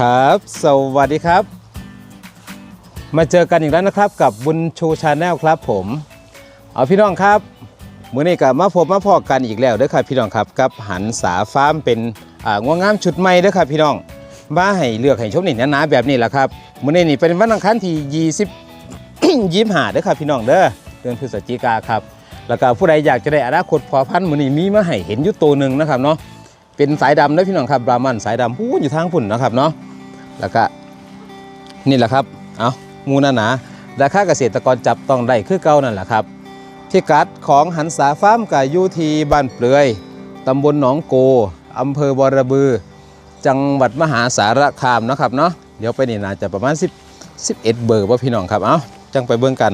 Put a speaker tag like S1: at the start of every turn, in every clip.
S1: ครับ สวัสดีครับ มาเจอกันอีกแล้วนะครับกับบุญชูชาแนลครับผม เอาพี่น้องครับมื้อนี้กับมาพบมาพอกันอีกแล้วเด้อครับพี่น้องครับกับหันสาฟาร์มเป็นอ่างวงงามชุดใหม่เด้อครับพี่น้องมาให้เลือกให้ชมนี่หนาๆแบบนี้แหละครับมื้อนี้นี่เป็นวันอังคารที่20ยี่หาเด้อครับพี่น้องเด้อเดือนพฤศจิกาครับแล้วก็ผู้ใดอยากจะได้อนาคตพอพันธุ์มื้อนี้มีมาให้เห็นอยู่ตัวหนึ่งนะครับเนาะเป็นสายดำเด้อพี่น้องครับบรามันสายดำพูอยู่ทางพุ่นนะครับเนาะ แล้วก็นี่แหละครับ เอามูหนาหนาๆราคาเกษตรกรจับต้องได้คือเก่านั่นแหละครับพิกัดของหันษาฟาร์มกับยูทีบ้านเปลือยตำบลหนองโกอำเภอบอระบือ จังหวัดมหาสารคามเนาะครับเนาะเดี๋ยวไปนี่น่าจะประมาณ10 11 เบอร์ว่าพี่น้องครับเอ้าจังไปเบิ่งกัน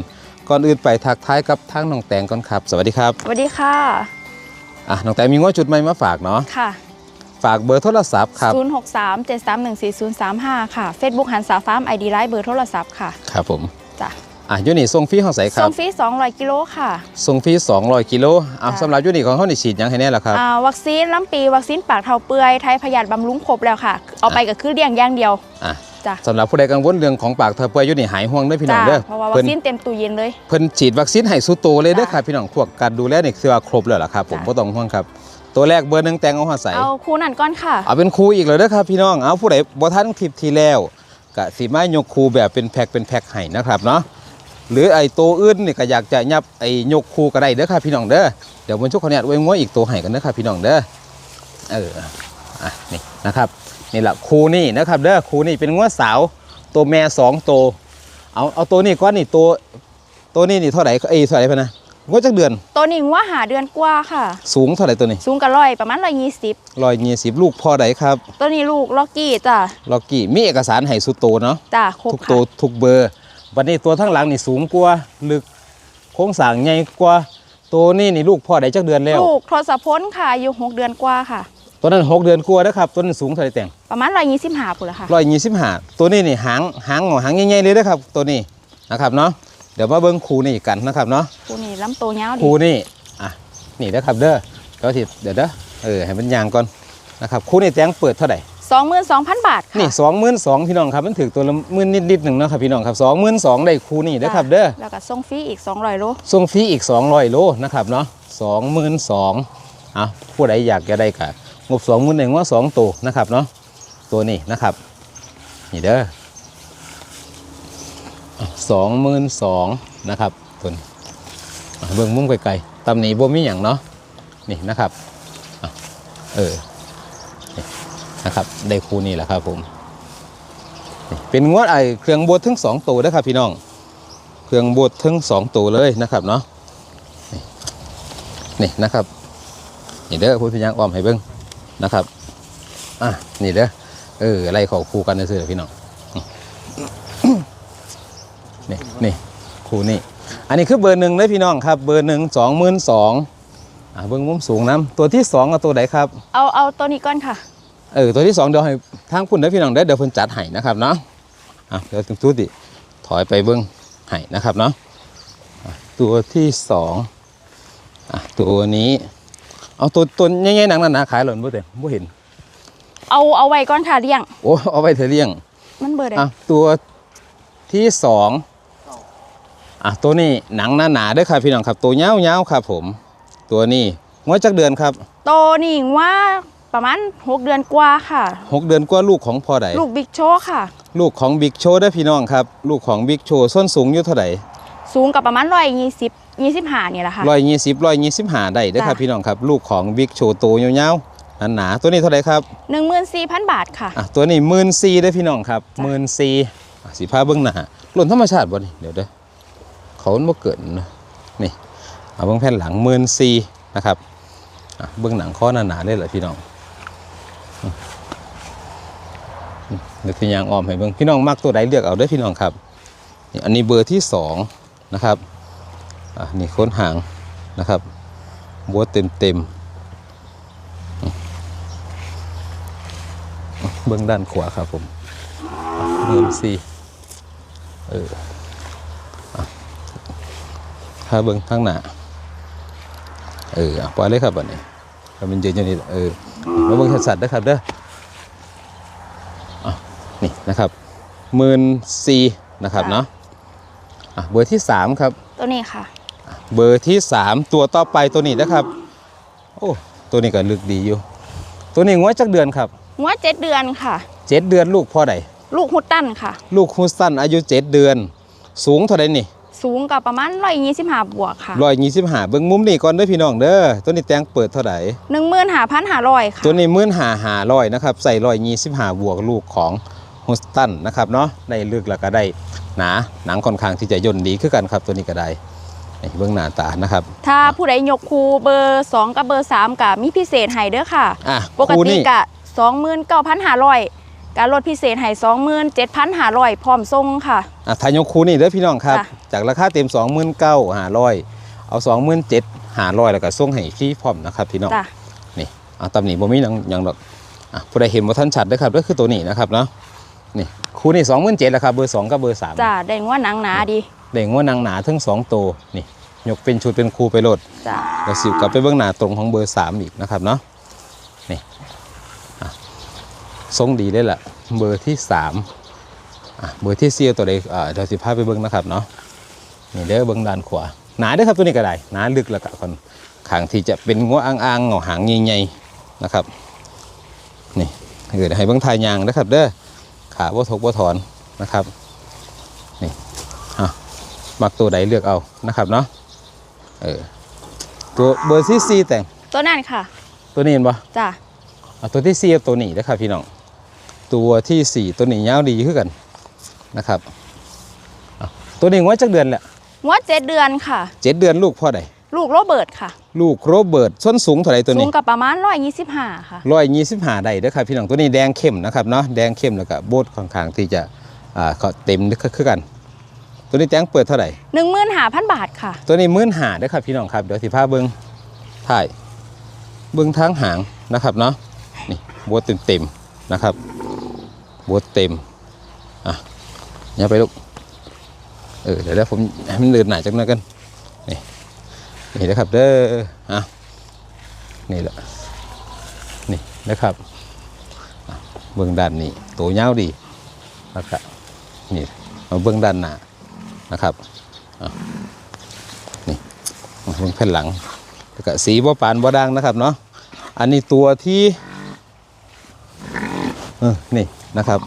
S1: ก่อนอื่นไปทักทายกับทางน้องแตงก่อนครับ สวัสดีครับ
S2: สวัสดีค่ะ
S1: อะ น้องแตงมีง้อจุดใหม่มาฝากเนาะ
S2: ค่ะ
S1: ฝากเบอร์โทรศัพท์ครับ
S2: 063 731 4035 ค่ะ Facebook หันสาฟาร์ม ID ไลน์เบอร์โทรศัพท์ค่ะ
S1: ครับผม
S2: จ้ะ
S1: อะยูนี่ส่งฟรีห้องใสค
S2: ส่
S1: รับ
S2: งฟรี200 กิโลค่ะ
S1: ส่งฟรี200กิโลอะ
S2: ค่ะ
S1: สำหรับยูนี่ของเขานี่ฉีดยังให้แน่ละครับ
S2: อ่าวัคซีนล้ำปีวัคซีนปากเทาเปื่อยไทยพยาธิบำรุงครบแล้วค่ะ เอาไปก็คือเลี้ยงอย่างเดียว
S1: อะ
S2: จ้ะ
S1: สำหรับผู้ใดกังวลเรื่องของปากเธอเปื่อยยูนี่หายห่วงเด้อพี่น้อง
S2: จ้ะ
S1: เด้อ
S2: เพราะว่าวั
S1: เพิ่
S2: คนซีนเต็มตู้เย็นเลย
S1: เพิ่นฉีดวัคซีนให้สุดโตวเลยเด้อ
S2: จ้ะ
S1: ครับพี่น้องพวกการดูแลนี่คือว่าครบแล้วล่ะครับผม
S2: จ้ะ
S1: บ่ต้องห่วงครับ ตัวแรกเบอร์หนึงแตงเอาหัวใส
S2: เอาคู่นั่นก่อนค่ะ
S1: เอาเป็นครูอีกเลยเด้อครับพี่น้องเอาผู้ใดบ่ทันคลิปที่แล้วก็สิมายกครูแบบเป็นแพ็คเป็นแพ็คให้นะครับเนาะหรือไอ้ตัวอื่นนี่ก็อยากจะยับไอ้ยกครูก็ได้เด้อครับพี่น้องเด้อเดี๋ยวมันชุกขออนุญาตไว้ง้ออีกตัวให้กันเด้อครับพี่น้องเด้อเอออะนี่นะครับนี่แหละครูนี่นะครับเด้อครูนี่เป็นง้อสาวตัวแม่สองตัวเอาเอาตัวนี้ก้อนนี่ตัวตัวนี้นี่เท่าไหร่เอ้ยเท่าไหร่พะนะ ง้อจักเดือน
S2: ตัวนี้ว่าหาเดือนกว่าค่ะ
S1: สูงเท่าไหร่ตัวนี้
S2: สูงกับร้อยประมาณ120
S1: รอยยี่สิบลูกพ่อใดครับ
S2: ตัวนี้ลูกล็อกกี้จ้ะ
S1: ล็อกกี้มีเอกสารให้สุดโตเนาะ
S2: จ้ะครบ
S1: ทุก
S2: ค่ะ
S1: ตัวทุกเบอร์ วันนี้ตัวทั้งหลังนี่สูงกว่าลึกโค้งสร้างใหญ่กว่าตัวนี้นี่ลูกพ่อใดจักเดือนแล้ว
S2: ลูกทศพลค่ะอายุ6เดือนกว่าค่ะ
S1: ตัวนั้นหกเดือนกว่านะครับตัวนั้นสูงเท่าไหร่แต่ง
S2: ประมาณ125พุ่นละค่ะ
S1: ร้อยยี่สิบห้าตัวนี้นี่หางหางหางใหญ่ๆเลยนะครับตัวนี้นะครับเนาะ เดี๋ยวมาเบิ้งคูนี่กันนะครับเนาะ
S2: คู่นี้ลำโตวยาวดี
S1: คูนี่อะนี่นะครับเด้อเดี๋ยวทีเดี๋ยวเด้อเออให้มันยางก่อนนะครับคูนี่แตงเปิดเท่าไหร่
S2: 22,000บาทค่ะ
S1: นี่สองหมื่นสองพี่น้องครับมันถือตัวละหมื่นนิดๆหนึ่งเนาะครับพี่น้องครับสองหมื่นสองได้คูนี่นะครับ เด้อ
S2: แล้วก็ส่งฟรีอีก200โล
S1: ส่งฟรีอีก200โลนะครับเนาะ22,000อะผู้ใดอยากจะได้กะงบ20,000เองว่า2ตัวนะครับเนาะตัวนี้นะครับนี่เด้อ 22,000นสองนะครับตัวนี้อะเบิ่งมุมไกลๆตำหนิบ่มีหยังเนาะนี่นะครับอเออนะครับได้คู่นี้แหละครับผม เป็นงวดไอเครื่องบดทั้งสองตัวนะครับพี่น้อง เครื่องบดทั้งสองตัวเลยนะครับเนาะนี่นะครับนี่เด้อพูดพี่ยังอ้อมให้เบิ้งนะครับอะนี่เด้อเอออะไรขอคู่กันซื่อพี่น้อง นี่นี่คู่นี่อันนี้คือเบอร์หนึ่งเลยพี่น้องครับ เบอร์หนึ่งสองหมื่นสองอะเบิ้งมุมสูงน้ำตัวที่สองเอาตัวไหนครับ
S2: เอาเอาตัวนี้ก่อนค่ะ
S1: เออตัวที่สองเดี๋ยวให้ทางคุณเด้อพี่น้องเด้อเดี๋ยวเพิ่นจัดให้นะครับเนาะอะเดี๋ยวถึงตู้ดิถอยไปเบิ้งให้นะครับเนาะอะตัวที่สองอะตัวนี้ เอาตัวตัวใหญ่ๆหนังหนาๆขายหล่นบ่เต็มบ่เห็น
S2: เอาเอาไว้ก่อนค่ะเลี้ยง
S1: โอ้เอาไว้เถอะเลี้ยง
S2: มันเบอร์ใด
S1: อะตัวที่สอง อะตัวนี้หนังหนาๆเด้อครับพี่น้องครับตัวยาวๆครับ ผม ตัวนี้งวดจักเดือนครับ
S2: ตัวนี้ว่าประมาณ6เดือนกว่าค่ะ
S1: หกเดือนกว่าลูกของพ่อใด
S2: ลูกบิ๊กโชค่ะ
S1: ลูกของบิ๊กโชว์เด้อพี่น้องครับ ลูกของบิ๊กโชว์ส้นสูงอยู่เท่าไหร่
S2: สูงกับประมาณ120 25นี่แหละค่ะ
S1: ร้อยยี่สิบร้อยยี่สิบห้าได้เด้อครับ
S2: จ้ะ
S1: พี่น้องครับลูกของบิ๊กโชว์โตยาวๆหนาๆตัวนี้เท่าไหร่ครับ
S2: 14,000บาทค่ะ
S1: อะตัวนี้หมื่นซีได้อพี่น้องครับ
S2: จ้ะ
S1: หมื่นซีสีผ้าเบื้องหน้าหล่นธรรมชาติบ่นี่เดี๋ยวเด้อ เขาบ่เกิดนะนี่เอาเบื้องแผ่นหลังหมื่นซีนะครับเบื้องหนังข้อหนาๆเลยเหรอพี่น้องเดี๋ยวพี่ยางออมให้เบื้องพี่น้องมักตัวใดเลือกเอาเด้พี่น้องครับอันนี้เบอร์ที่สองนะครับอะนี่ค้นหางนะครับบัวเต็มเต็มๆเบื้องด้านขวาครับผมเงินซีเอออะ ถ้าเบื้องข้างหน้าเอออะปล่อยเลยครับบัดนี้ก็มันยืนอยู่นี่เออมาเบื้องสัตว์นะครับเด้ออะนี่นี่นะครับหมื่นสี่นะครับเนาะอะเบอร์ที่สามครับ
S2: ตัวนี้ค่ะ
S1: เบอร์ที่3ตัวต่อไปตัวนี้นะครับ โอ้ตัวนี้ก็ลึกดีอยู่ ตัวนี้งวดจักเดือนครับ
S2: หัวเจ็ดเดือนค่ะ
S1: เจ็ดเดือนลูกพ่อใด
S2: ลูกฮุตตันค่ะ
S1: ลูกฮูสตันอายุ7เดือน สูงเท่าใดนี่
S2: สูงกับประมาณร้อยยี่สิบห้าบวกค่ะ
S1: ร้อยยี่สิบห้าเบิ้งมุมนี่ก่อนเด้อพี่น้องเด้อตัวนี้แตงเปิดเท่าไหร่
S2: หนึ่งหมื่นห้าพันห้าร้อยค่ะ
S1: ตัวนี้มื่นหาหาร้อยนะครับใส่ร้อยยี่สิบห้าบวกลูกของฮูสตันนะครับเนาะได้ลึกแล้วก็ได้หนาหนังค่อนข้างที่จะย่นดีขึ้นกันครับตัวนี้ก็ได้นี่เบื้องหน้าตานะครับ
S2: ถ้าผู้ใดยกคูเบอร์สองกับเบอร์สามกับมีพิเศษให้เด้อค่ะ
S1: อะ
S2: ปก
S1: คู่
S2: ติ
S1: นี่
S2: กะสองหมื่นเก้าพันห้าร้อย การลดพิเศษให้สองหมื่นเจ็ดพันห้าร้อยพร้อมส่งค่ะ
S1: อะทายกคูนี่เด้อพี่น้องครับ
S2: จ้ะ
S1: จากราคาเต็ม29,500หาร้อยเอา27,500หาร้อยแล้วก็ส่งให้ฟรีพร้อมนะครับพี่น้อง
S2: จ้ะ
S1: นี่เอาตำหนิบ่มีหยังหยังดอกอะผู้ใดเห็นว่าท่านชัดเด้อครับก็คือตัวนี้นะครับเนาะนี่คูนี่27,000แล้วครับเบอร์2กับเบอร์3
S2: จ้ะได้งว่าหนังหนาดี
S1: เด้งว่านางหนาทั้งสองตัวนี่ยกเป็นชุดเป็นคูไปโลด
S2: จ้ะ
S1: แล้วสิกลับไปเบื้องหน้าตรงของเบอร์ 3 อีกนะครับเนาะนี่อะ ทรงดีเลยล่ะเบอร์ที่3อะเบอร์ที่4ตัวใดอ่าเดี๋ยวสิพาไปเบิ่งนะครับเนาะนี่เด้อเบื้องด้านขวาหนาเด้อครับตัวนี้ก็ได้หนาลึกแล้วก็คนขางที่จะเป็นงัวอ่างๆเหงาหางใหญ่ๆนะครับนี่เออเดี๋ยวให้เบื้องทายยางนะครับเด้อขาบ่ทกบ่ถอนนะครับนี่อะมักตัวใดเลือกเอานะครับเนาะเออตัวเบอร์ที่สี่แต่ง
S2: ตัวนั่นค่ะ
S1: ตัวนี้เห็นปะ
S2: จ้ะ
S1: เอาตัวที่สี่เอาตัวนี้นะครับพี่น้อง ตัวที่สี่ตัวนี้ยาวดีขึ้นกันนะครับอะตัวนี้งวดจักเดือนแหละ
S2: งวดเจ็ดเดือนค่ะ
S1: เจ็ดเดือนลูกพ่อใด
S2: ลูกโรเบิร์ตค่ะ
S1: ลูกโรเบิร์ตส้นสูงเท่าไหรตัว
S2: สู
S1: นี้
S2: งกับประมาณร้อยยี่สิบห้าค่ะ
S1: ร้อยยี่สิบห้าได้เด้อครับพี่น้องตัวนี้แดงเข้มนะครับเนาะแดงเข้มแล้วก็โบดค่อนข้างที่จะอ่าเขาเต็มคือกัน ตัวนี้แจ้งเปิดเท่าไหร่
S2: หนึ่งหมื่นห้าพันบาทค่ะ
S1: ตัวนี้มื่นหาเด้อครับพี่น้องครับเดี๋ยวสิพาเบิ้งถ่ายเบิ้งทั้งหางนะครับเนาะนี่โบดเต็มเต็มๆนะครับโบดเต็ม อะอย่าไปลูก เออ เดี๋ยวเดี๋ยวผมให้มันเดินหนาจักหน่อยกัน นี่ นี่นะครับเด้อ อะ นี่แหละ นี่นะครับเบื้องด้านนี้ตัวยาวดีนะครับนี่มาเบื้องด้านหน้านะครับอะนี่เบื้องแผ่นหลังแล้วก็สีบ่ปานบ่ดังนะครับเนาะอันนี้ตัวที่เออนี่ นะครับ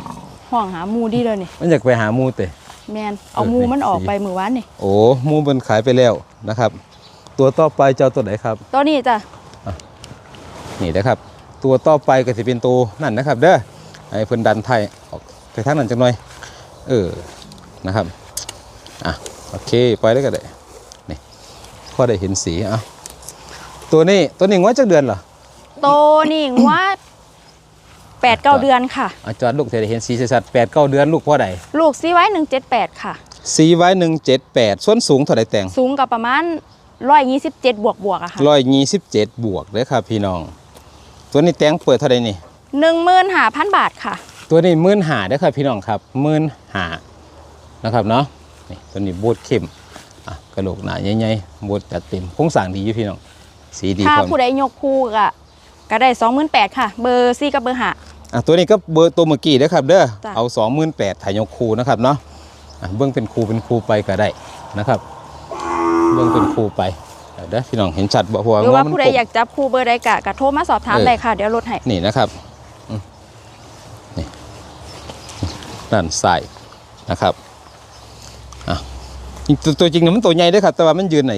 S2: ห่วงหาหมูดีเลยนี่
S1: มันอยากไปหาหมูเตะ
S2: แมนเอา
S1: เออ
S2: หมูมันออก
S1: สี
S2: ไปมือวานนี่
S1: โอ้หมูมันขายไปแล้วนะครับ ตัวต่อไปเจ้าตัวไหนครับ
S2: ตัวนี้จ้ะ
S1: นี่นะครับ ตัวต่อไปก็จะเป็นตัวนั่นนะครับ เด้อไอ้เพิ่นดันไทยออกไปทางนั้นจังหน่อย เออนะครับอะโอเคไปได้ก็ได้นี่พอได้เห็นสีอะตัวนี้ตัวนี้งวดจักเดือนเหรอ
S2: ตัวนี้งวด แปดเก้าเดือนค่ะ
S1: อาจารย์ลูกเธอได้เห็นสีชัดๆแปดเก้าเดือนลูกพ่อใด
S2: ลูกซีไว้หนึ่งเจ็ดแปดค่ะ
S1: สีไว้หนึ่งเจ็ดแปดส่วนสูงเท่าไรแต่ง
S2: สูงกับประมาณร้อยยี่สิบเจ็ดบวกบวกๆอะค่ะ
S1: ร้อยยี่สิบเจ็ดบวกเลยครับพี่น้อง ตัวนี้แตงเปิดเท่าไรนี่
S2: หนึ่งหมื่นห้าพันบาทค่ะ
S1: ตัวนี้หมื่นหาเด้อครับพี่น้องครับหมื่นหานะครับเนาะนี่ตัวนี้โบดเข้มอะกระโหลกหนาใหญ่ๆโบดจัดเต็มโครงสร้างดีอยู่พี่น้องสีดี
S2: ถ้า
S1: พร้อม
S2: ผู้ใดยกคู่ก็ก็ได้สองหมื่นแปดค่ะ เบอร์ซีกับเบอร์ห้า
S1: อะตัวนี้ก็เบอร์ตัวเมื่อกี้เด้อครับเด้อ
S2: จ้ะ
S1: เอาสองหมื่นแปดถ่ายยกคูนะครับเนาะอะเบื้องเป็นคูเป็นคูไปก็ได้นะครับเบื้องเป็นคูไปเดี๋ยวเด้อพี่น้องเห็นชัดบ่หัว
S2: หรือว่า
S1: มัน
S2: ผู้ใด
S1: กลม
S2: อยากจับคู่เบอร์ใดกะก็โทรมาสอบถาม
S1: เออ
S2: ได้ค่ะเดี๋ยวลดให้
S1: นี่นะครับอืมนี่ด้านซ้ายนะครับอะตัวตัวจริงเนี่ยมันตัวใหญ่เด้วยครับแต่ว่ามันยืนใน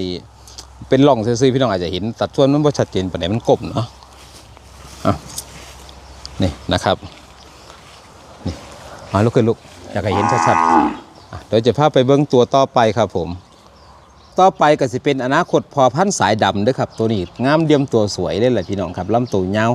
S1: เป็นร่องซื่อๆพี่น้องอาจจะเห็นตัดส่วนมันบ่ชัดเจนปานไหนมันกลมเนาะอะ นี่นะครับนี่มาลุกขึ้นลุกอยากให้เห็นชัดๆอะเดี๋ยวจะพาไปเบิ้งตัวต่อไปครับผม ต่อไปก็สิเป็นอนาคตพอพันธุ์สายดำเด้วยครับ ตัวนี้งามเดียมตัวสวยเลยแหละพี่น้องครับลำตัวยาว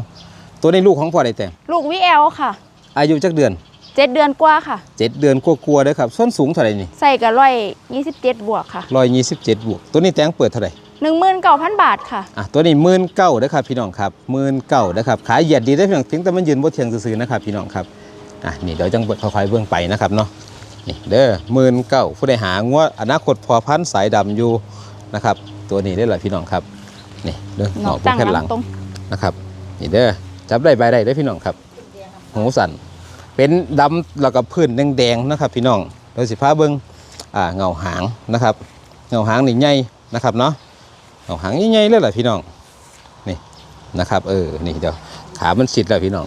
S1: ตัวนี้ลูกของพ่อได้แต่ง
S2: ลูกวิเอลค่ะ
S1: อายุจักเดือน
S2: เจ็ดเดือนกว่าค่ะ
S1: เจ็ดเดือนกลัวๆเด้อครับส้นสูงเท่าไหร่นี่
S2: ใส่กับร้อยยี่สิบเจ็ดบวกค่ะ
S1: ร้อยยี่สิบเจ็ดบวก ตัวนี้แตงเปิดเท่าไหร่
S2: หนึ่งหมื่นเก้าพันบาทค่ะ
S1: อะตัวนี้หมื่นเก้าเด้อครับพี่น้องครับหมื่นเก้าเด้อครับขายเหยียดดีได้อพี่น้องถึงแต่มันยืนบ่เทียงซื่อๆนะครับพี่น้องครับอะนี่เดี๋ยวจังค่อยๆเบื้องไปนะครับเนาะนี่เด้อหมื่นเก้าผู้ใดหางวอนาคตพอพันธุ์สายดำอยู่นะครับตัวนี้ได้อแหละพี่น้องครับนี่เด้อห
S2: น
S1: น
S2: อ
S1: อกก
S2: ตั้ง
S1: แผ่น
S2: ห
S1: ห
S2: ลั
S1: ลั
S2: ง
S1: ง
S2: ตรง
S1: นะครับนี่เด้อจับได้ใบได้ได้อพี่น้องครับหูสั่นเป็นดำแล้วก็พื้นแดงๆนะครับพี่น้องเดี๋ยวสิพาเบิ่งอ่าเงาหางนะครับ เงาหางนี่ใหญ่นะครับเนาะ เงาหางใหญ่ๆเลยล่ะพี่น้องนี่นะครับ เออนี่เดี๋ยวขามันสิดแล้วพี่น้อง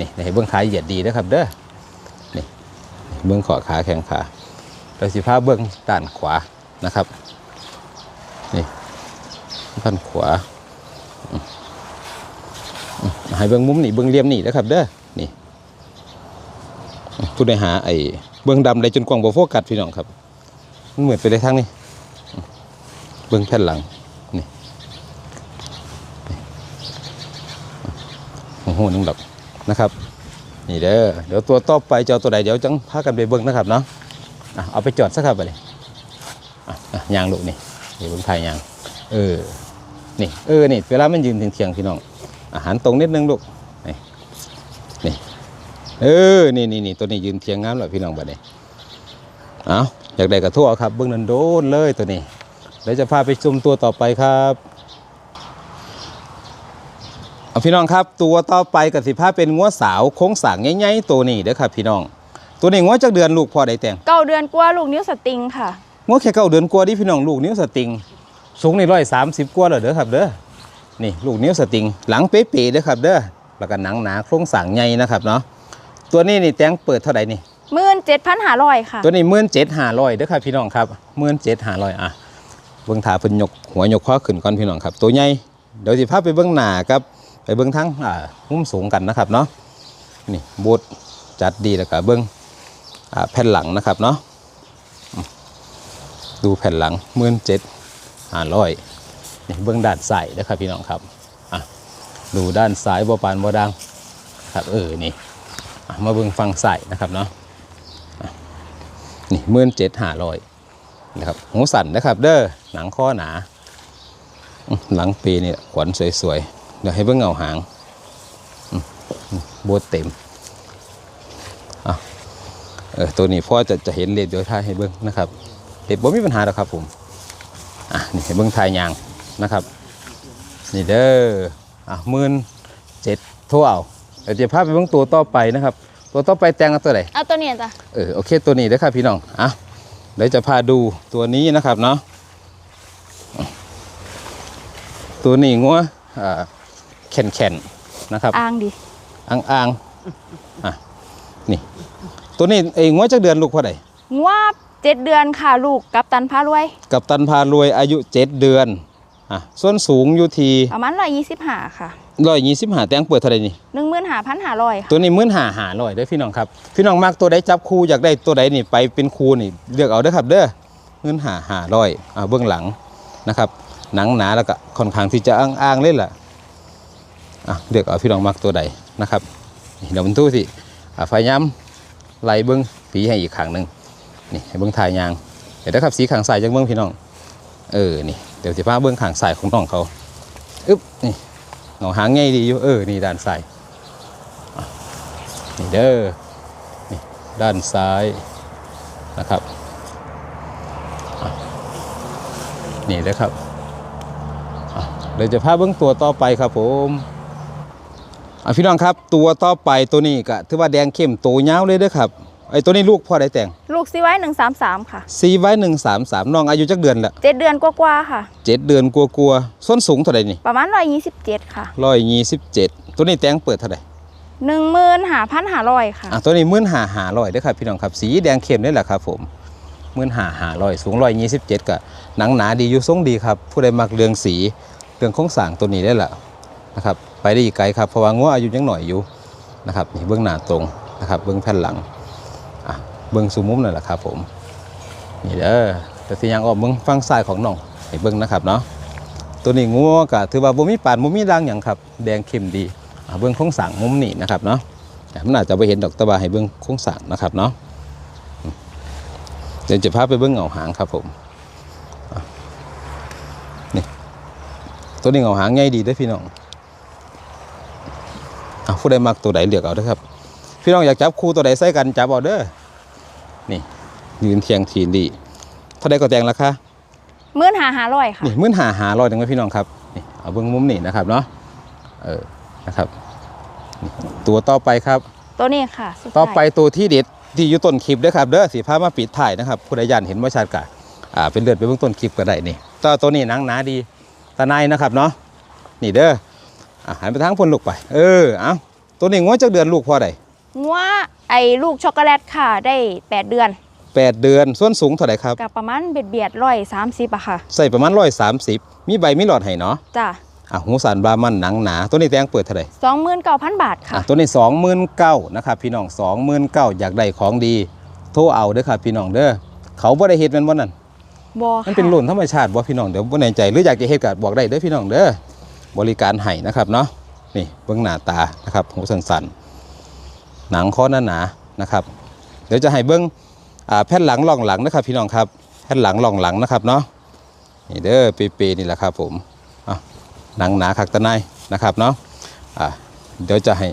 S1: นี่ให้เบิ่งขาเหยียดดีนะครับเด้อนี่เบิ่งขอขาแข้งขาเดี๋ยสิพาเบิ่งด้านขวานะครับนี่ด้านขวาให้เบิ้องมุมนี่เบิ้องเลี่ยมนี่นะครับเด้อนี่ผู้ใดหาไอ้เบิ้องดำได้จนกว้างบ่โฟกัสพี่น้องครับมันเหมือนไปได้ทางนี้เบิ้องแผ่นหลังนี่นี่โอ้โหนึงดอกนะครับ นี่เด้อเดี๋ยวตัวต่อไปจะเอาตัวใดเดี๋ยวจังพากันไปเบิ้งนะครับเนาะเอาไปจอดสักครับไปเลยยางลูกนี่นี่เบิ้งไทยยางเออนี่เออนี่เวลามันยืนเทียงๆพี่น้อง อาหารตรงนิดนึงลูกนี่นี่เออนี่นี่นี่ตัวนี้ยืนเทียงงามแล้วพี่น้องบัดนี้เอาอยากได้กระทั่วครับเบื้องนันโดนเลยตัวนี้เดี๋ยวจะพาไปชมตัวต่อไปครับ พี่น้องครับตัวต่อไปกับสิพาเป็นงัวสาวโค้งสร้างใหญ่ๆตัวนี้เด้อครับพี่น้อง ตัวนี้งัวจักเดือนลูกพอได้แต่ง
S2: เก้าเดือนกว่าลูกนิ้วสติงค่ะ
S1: งัวแค่เก้าเดือนกว่าดิพี่น้องลูกนิ้วสติง สูงในร้อยสามสิบกว่าแล้วเด้อครับเด้อนี่ลูกนิ้วสติง หลังเป๊ะๆเด้อครับเด้อแล้วก็หนังหนาโครงสร้างใหญ่นะครับเนาะตัวนี้นี่แตงเปิดเท่าไหร่นี่
S2: หมื่นเจ็ดพันหาร้อยค่ะ
S1: ตัวนี้หมื่นเจ็ดห้าร้อยเด้อครับพี่น้องครับหมื่นเจ็ดห้าร้อยอะเบิ้งถาเพิ่นยกหัวยกข้อขึ้นก่อนพี่น้องครับ ตัวใหญ่เดี๋ยวสิพาไปเบิ้งหน้าครับ ไปเบิ้งทั้งอ่ามุมสูงกันนะครับเนาะนี่บูทจัดดีแล้วก็เบิ้งอ่าแผ่นหลังนะครับเนาะดูแผ่นหลังมื่นเจ็ดห้าร้อยนี่เบิ้องด้านซ้ายนะครับพี่น้องครับอะดูด้านซ้ายบ่ปานบ่ดังครับเออนี่มาเบิ้องฟังซ้ายนะครับเนาะนี่มื่นเจ็ดห้าร้อยนะครับหูสั่นนะครับเด้อหนังข้อหนา หลังปีนี่ขวัญสวยๆ เดี๋ยวให้เบิ่งเงาหางอื้ออื้อโบดเต็มอะเออตัวนี้พ่อจะจะเห็นเล็บเดี๋ยวถ่ายให้เบิ่งนะครับเล็บบ่มีปัญหาหรอกครับผมอะนี่ให้เบิ่งทายยางนะครับนี่เด้ออะหมื่นเจ็ดทั่วเอาเดี๋ยวจะพาไปเบิ่งตัวต่อไปนะครับ ตัวต่อไปแต่งเอาตัวไหน
S2: เอาตัวเนี้ยจ้ะ
S1: เออโอเคตัวนี้นะครับพี่น้องอะเดี๋ยวจะพาดูตัวนี้นะครับเนาะตัวนี้งัวอ่า แข็นแข็นๆนะครับ
S2: อ้างดิ
S1: อ่างอ่างๆอะนี่ ตัวนี้ไอ้งัวจักเดือนลูกพ่อใด
S2: งัวเจ็ดเดือนค่ะลูกกับตันพารวย
S1: กับตันพารวยอายุ7เดือนอะส่วนสูงอยู่ที่
S2: ประมาณร้อยยี่สิบห้าค่ะ
S1: ร้อยยี่สิบห้าแตงเปิดเท่าไหร่นี่
S2: หนึ่งหมื่นหาพันหาร้อยค่ะ
S1: ตัวนี้มื่นหาหาร้อยเด้อพี่น้องครับพี่น้องมากตัวใดจับคู่อยากได้ตัวใดนี่ไปเป็นคู่นี่เลือกเอาเด้อครับเด้อเงินหาหาร้อยอ่าเบื้องหลังนะครับหนังหนาแล้วก็ค่อนข้างที่จะอ้างๆเลยล่ะ อะเลือกเอาพี่น้องมักตัวใดนะครับเดี๋ยวมันตู้สิไฟย้ำไล่เบิ้งสีให้อีกข้างหนึ่งนี่ให้เบิ้งถ่ายยางเดี๋ยวนะครับสีข้างซ้ายจังเบิ้งพี่น้องเออนี่เดี๋ยวสิพาเบิ้งข้างซ้ายของน้องเขาอึ๊บนี่เงาหางง่ายดีอยู่เออนี่ด้านซ้ายนี่เด้อนี่ด้านซ้ายนะครับนี่เด้อครับเดี๋ยวจะพาเบิ้องตัวต่อไปครับผม อะพี่น้องครับตัวต่อไปตัวนี้ก็ถือว่าแดงเข้มโตยาวเลยเด้อครับไอ้ตัวนี้ลูกพ่อได้แต่ง
S2: ลูกซีไว้หนึ่งสามสามค่ะ
S1: ซีไว้หนึ่งสามสามน้องอายุจักเดือนละ
S2: เจ็ดเดือนกว่าๆค่ะ
S1: เจ็ดเดือนกลัวๆส้นสูงเท่าไหร่นี่
S2: ประมาณร้อยยี่สิบเจ็ดค่ะ
S1: ร้อยยี่สิบเจ็ดตัวนี้แต่งเปิดเท่าไหร่
S2: หนึ่งหมื่นหาพันหาร้อยค่ะ
S1: อะตัวนี้มื่นหาหาร้อยเด้อครับพี่น้องครับสีแดงเข้มนี่แหละครับผมมื่นหาหาร้อยสูงร้อยยี่สิบเจ็ดกับหนังหนาดีอยู่ทรงดีครับผู้ใดมักเรื่องสีเรื่องโครงสร้างตัวนี้ได้ละ นะครับไปได้อีกไกลครับเพราะว่างัวอายุยังหน่อยอยู่นะครับนี่เบื้องหน้าตรงนะครับเบื้องแผ่นหลังอะเบื้องซูมมุมนั่นแหละครับผมนี่เด้อแต่ที่ยังออกเบื้องฟังซ้ายของน้องให้เบื้องนะครับเนาะตัวนี้งัวก็ถือว่าบ่มีปานบ่มีด่างหยังครับแดงเข้มดีอะเบื้องโครงสร้างมุมนี้นะครับเนาะมันอาจจะไปเห็นดอกตะบาให้เบิ้องโค้งสร้างนะครับเนาะเดี๋ยวจะพาไปเบิ้องเงาหางครับผมนี่ตัวนี้เงาหางง่ายดีด้อพี่น้อง ผู้ใดมักตัวใดเลือกเอาเด้อครับ พี่น้องอยากจับคู่ตัวใดใส่กันจับเอาเด้อนี่ ยืนเทียงทีดีเท่าใดก็แต่งราคา
S2: หมื่นหาหาร้อยค่ะ
S1: นี่มื่นหาหาร้อยหนึ่งไว้พี่น้องครับนี่เอาเบิ้งมุมนี่นะครับเนาะเออนะครับนี่ตัวต่อไปครับ
S2: ตัวนี้ค่ะสุดท้าย
S1: ต่อไปตัวที่เด็ดที่อยู่ต้นคลิปเด้อครับเด้อสีผ้ามาปิดถ่ายนะครับผู้ใดยานเห็นว่าชัดกะอ่าเป็นเลือดไปเบื้องต้นคลิปก็ได้นี่ต่อตัวนี้หนังหนาดีตาในนะครับเนาะนี่เด้ออะหันไปทางพนลูกไป เออ เอา ตัวนี้งวดจากเดือนลูกพอใด
S2: งัวไอ้ลูกช็อกโกแลตค่ะได้8เดือน
S1: แปดเดือนส่วนสูงเท่าไหร่ครับ
S2: กับประมาณเบียดเบียดร้อยสามสิบอะค่ะ
S1: ใส่ประมาณร้อยสามสิบมีใบมีหลอดให้เนาะ
S2: จ้ะ
S1: อะหูสันบามันหนังหนา ตัวนี้แตงเปิดเท่าไหร่
S2: สองหมื่นเก้าพันบาทค่ะ
S1: อะตัวนี้สองหมื่นเก้านะครับพี่น้องสองหมื่นเก้าอยากได้ของดี โทรเอาเด้อครับพี่น้องเด้อเขาบ่ได้เฮ็ดแมันบ่นั่น
S2: บอ
S1: มันเป็นรุ่นธรรมชาติบ่พี่น้องเดี๋ยวบ่แน่ใจหรืออยากจะเฮ็ดก็บอกได้เด้อพี่น้องเด้อบริการให้นะครับเนาะ นี่เบิ่งหน้าตานะครับหูสันๆ หนังคอหนาๆนะครับ เดี๋ยวจะให้เบิ่งอ่าแผ่นหลังร่องหลังนะครับ พี่น้องครับแผ่นหลังร่องหลังนะครับเนาะนี่เด้อเปๆนี่แหละครับผมหนังหนาคักตะไนนะครับเนาะเดี๋ยวจะให้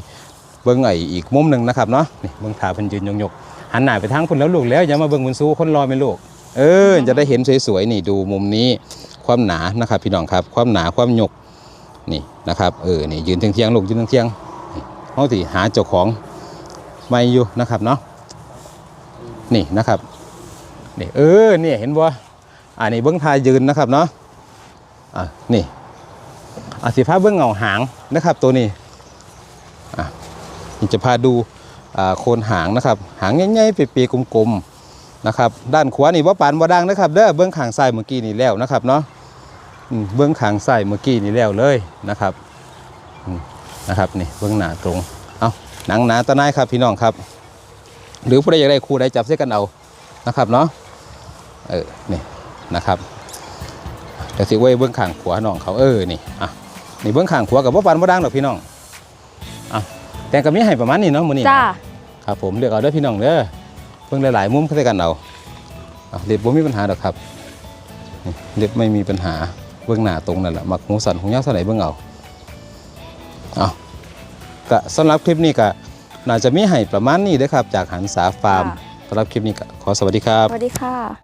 S1: เบิ่งไอ้อีกมุมหนึ่งนะครับเนาะนี่เบิ่งขาเพิ่นยืนยกๆหันหน้าไปทางพุ่นแล้วลูกแล้วอย่ามาเบิ่งบนสู้คนรอแม่ลูกเออจะได้เห็นสวยๆนี่ดูมุมนี้ความหนานะครับพี่น้องครับ ความหนาความหยก นี่นะครับเออนี่ยืนเทียงๆลูกยืนเทียงๆนี่เขาสิหาเจ้าของไม่อยู่นะครับเนาะนี่นะครับนี่เออเนี่ยเห็นบ่อ่านี่เบื้องทายยืนนะครับเนาะอะนี่อะสีฟ้าเบื้องเงาหางนะครับ ตัวนี้อะจะพาดูอ่าโคนหางนะครับ หางใหญ่ๆเปียๆกลมๆนะครับ ด้านขวานี่ว่าปานบ่ดังนะครับเด้อเบื้องขางซ้ายเมื่อกี้นี่แล้วนะครับเนาะ เบื้องข้างซ้ายเมื่อกี้นี่แล้วเลยนะครับอืมนะครับนี่เบื้องหน้าตรงเอาหนังหนาตะไนายครับพี่น้องครับ หรือผู้ใดอยากได้คู่ใดจับเส้กันเอานะครับเนาะเออนี่นะครับเดี๋ยวสิไว้เบื้องข้างขวาน้องเขาเออนี่อะนี่เบื้องข้างขวากับว่าปานบ่ดังหรอกพี่น้องอะแต่ก็มีให้ประมาณนี้เนาะมื้อนี้
S2: จ้า
S1: ครับผมเลือกเอาเด้อพี่น้องเด้อเพิ่งหลายๆมุมเข้าใจกันเอาเอาเล็บบ่มีปัญหาดอกครับนี่เล็บไม่มีปัญหา เบื้องหน้าตรงนั่นแหละมักหูสันหูยาวเท่าไหร่เบื้องเอาเอาก็สำหรับคลิปนี้ก็น่าจะมีให้ประมาณนี้เด้อครับ จากหันสาฟาร์ม
S2: ค่ะ
S1: สำหรับคลิปนี้ก็ขอสวัสดีครับ
S2: สวัสดีค่ะ